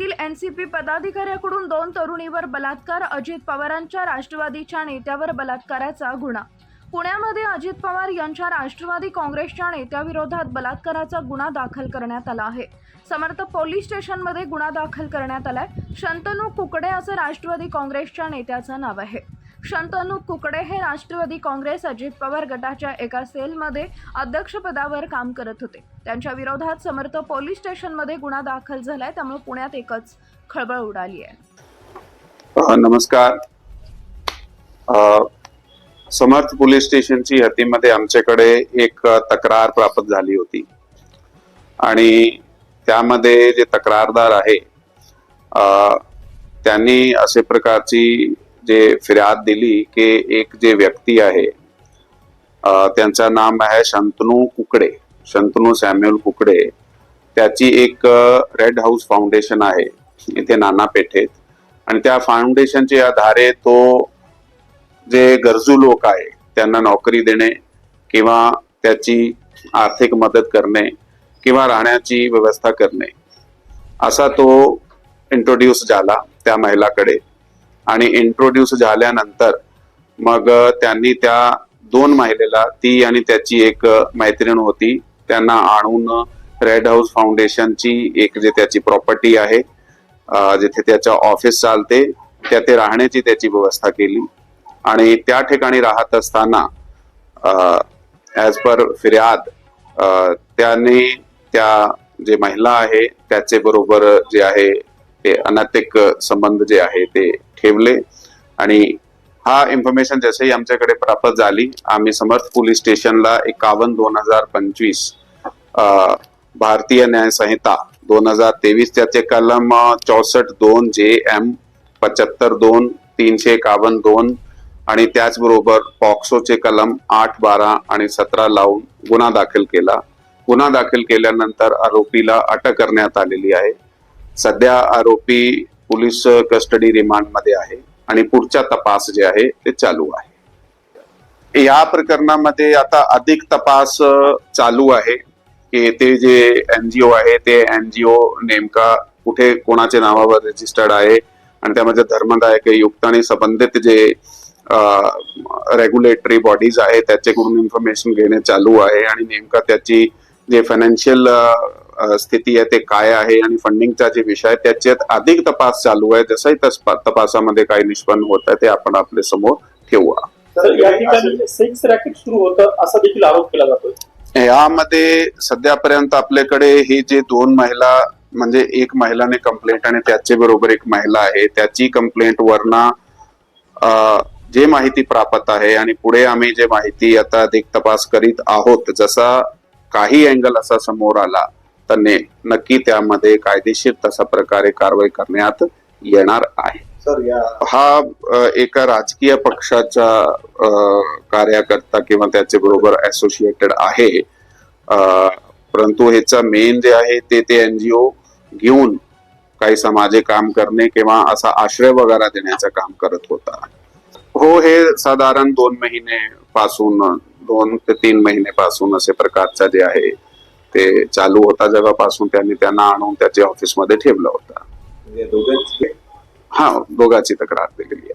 N C P पदाधिकाऱ्याकडून दोन तरुणीवर बलात्कार. अजित पवारांच्या राष्ट्रवादीच्या नेत्यावर बलात्काराचा गुन्हा. पुण्यामध्ये अजित पवार यांच्या राष्ट्रवादी काँग्रेसच्या नेत्याविरोधात बलात्काराचा गुन्हा दाखल करण्यात आला आहे. समर्थ पोलीस स्टेशनमध्ये गुन्हा दाखल करण्यात आलाय. शंतनू कुकडे असं राष्ट्रवादी काँग्रेसच्या नेत्याचं नाव आहे. शंतनू कुकडे हे राष्ट्रवादी काँग्रेस अजित पवार गटाच्या एका सेलमध्ये अध्यक्षपदावर काम करत होते. त्यांच्या विरोधात समर्थ पोलीस स्टेशनमध्ये गुन्हा दाखल झालाय त्यामुळे पुण्यात एकच खळबळ उडाली आहे. नमस्कार. समर्थ पोलीस स्टेशनची हद्दीमध्ये आमच्याकडे एक तक्रार प्राप्त झाली होती. आणि त्यामध्ये जे तक्रारदार आहे त्यांनी असे प्रकारची जे फिर्याद दिली की एक जे व्यक्ती आहे त्यांचं नाम आहे शंतनू कुकडे शंतनू सॅम्युअल कुकडे. त्याची एक रेड हाऊस फाउंडेशन आहे इथे नाना पेठेत. आणि त्या फाउंडेशनच्या आधारे तो जे गरजू लोक आहे त्यांना नोकरी देणे किंवा त्याची आर्थिक मदत करणे किंवा राहण्याची व्यवस्था करणे असा तो इंट्रोड्यूस झाला त्या महिलाकडे. आणि इंट्रोड्यूस झाल्यानंतर मग त्यांनी त्या दोन महिलेला ती आणि त्याची एक मैत्रीण होती त्यांना आणून रेड हाऊस फाउंडेशनची एक जे त्याची प्रॉपर्टी आहे जिथे त्याचं ऑफिस चालते त्या ते राहण्याची त्याची व्यवस्था केली. आणि त्या ठिकाणी राहत असताना ॲज पर फिर्याद त्याने त्या जे महिला आहे त्याचे बरोबर जे आहे ते अनात्यक संबंध जे आहे ते ठेवले. आणि हा इन्फॉर्मेशन जसंही आमच्याकडे प्राप्त झाली आम्ही समर्थ पोलीस स्टेशनला एकावन्न दोन हजार पंचवीस भारतीय न्याय संहिता दोन हजार तेवीस त्याचे कलम चौसष्ट दोन जे एम पंच्याहत्तर दोन तीनशे एकावन्न दोन आणि त्याचबरोबर पॉक्सोचे कलम आठ बारा आणि सतरा लावून गुन्हा दाखल केला. गुन्हा दाखल केल्यानंतर आरोपीला अटक करण्यात आलेली आहे. सध्या आरोपी पोलीस कस्टडी रिमांडमध्ये आहे आणि पुढचा तपास जे आहे ते चालू आहे. या प्रकरणामध्ये आता अधिक तपास चालू आहे की ते जे एनजीओ आहे ते एनजीओ नेमका कुठे कोणाच्या नावावर रजिस्टर्ड आहे आणि त्यामध्ये धर्मदायक युक्त आणि संबंधित जे रेग्युलेटरी बॉडीज आहे त्याच्याकडून इन्फॉर्मेशन घेणे चालू आहे आणि नेमका त्याची जे फायनान्शियल स्थिती आहे ते काय आहे आणि फंडिंगचा जे विषय आहे त्याच्यात अधिक तपास चालू आहे जसंही तपासामध्ये काही निष्पन्न होत आहे ते आपण आपल्यासमोर ठेवूया असा देखील आरोप केला जातोय. यामध्ये सध्यापर्यंत आपल्याकडे हे जे दोन महिला म्हणजे एक महिलाने कंप्लेंट आणि त्याचे बरोबर एक महिला आहे त्याची कंप्लेंट वरना जे माहिती प्राप्त आहे आणि पुढे आम्ही जे माहिती आता अधिक तपास करीत आहोत जसा काही अँगल असा समोर आला तर ने नक्की त्यामध्ये कायदेशीर तसा प्रकारे कारवाई करण्यात येणार आहे. हा एका राजकीय पक्षाचा कार्यकर्ता किंवा त्याचे बरोबर असोसिएटेड आहे. परंतु ह्याचा मेन जे आहे ते ते एनजीओ घेऊन काही सामाजिक काम करणे किंवा असा आश्रय वगैरे देण्याचं काम करत होता. हो हे साधारण दोन महिने पासून दोन ते तीन महिने पासून असे प्रकारचा जे आहे ते चालू होता जेव्हापासून त्यांनी त्यांना आणून त्याच्या ऑफिसमध्ये ठेवलं होतं. म्हणजे दोघांची हा दोघांची तक्रार दिली